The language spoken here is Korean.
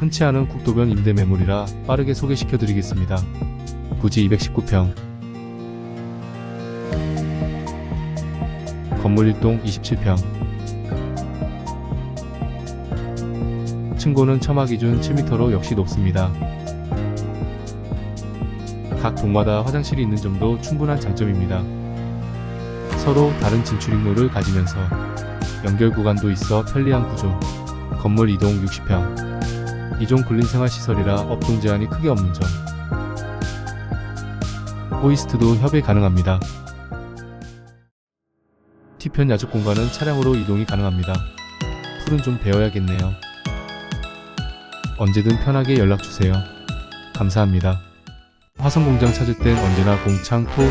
흔치 않은 국도변 임대 매물이라 빠르게 소개시켜 드리겠습니다. 부지 219평 건물 1동 27평 층고는 처마 기준 7m로 역시 높습니다. 각 동마다 화장실이 있는 점도 충분한 장점입니다. 서로 다른 진출입로를 가지면서 연결 구간도 있어 편리한 구조. 건물 2동 60평. 2종 근린생활시설이라 업종 제한이 크게 없는 점. 호이스트도 협의 가능합니다. 뒤편 야적 공간은 차량으로 이동이 가능합니다. 풀은 좀 베어야겠네요. 언제든 편하게 연락주세요. 감사합니다. 화성공장 찾을 땐 언제나 공창, 톡,